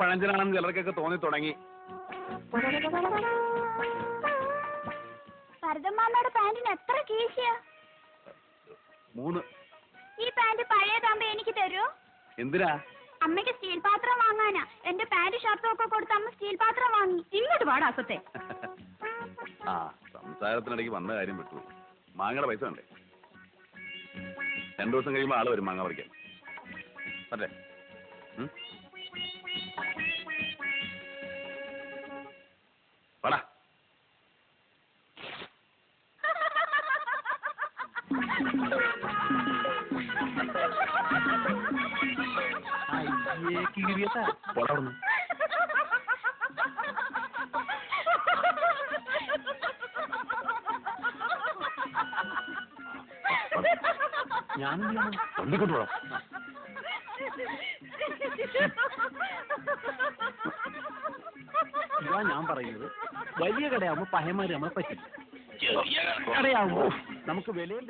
പഴഞ്ചനാണെന്ന് ചിലർക്കൊക്കെ തോന്നി തുടങ്ങി. പാന്റിന് എത്ര കീശയാ? മൂന്ന്. ഈ പാന്റ് പഴയതാകുമ്പോ എനിക്ക് തരൂ. എന്തിനാ? അമ്മയ്ക്ക് സ്റ്റീൽ പാത്രം വാങ്ങാനാ. എന്റെ പാന്റ് ഷർട്ടും ഒക്കെ കൊടുത്ത് അമ്മ സ്റ്റീൽ പാത്രം വാങ്ങി. ഇങ്ങോട്ട് പാടാ അസത്തെ. ആ സംസാരത്തിനിടയ്ക്ക് വന്ന കാര്യം വിട്ടു. മാങ്ങയുടെ പൈസ ഉണ്ടേ രണ്ടു ദിവസം കഴിയുമ്പോൾ ആൾ വരും മാങ്ങ പറിക്കാൻ. അല്ലേ വാടാ. പോടാ. ഞാൻ വണ്ടിക്കൊണ്ട് പോടാ ഇതാ ഞാൻ പറയുന്നത്. വലിയ കടയാകുമ്പോ പഴയമാര് നമ്മളെ പറ്റില്ല. കടയാകുമ്പോ നമുക്ക് വിലയിൽ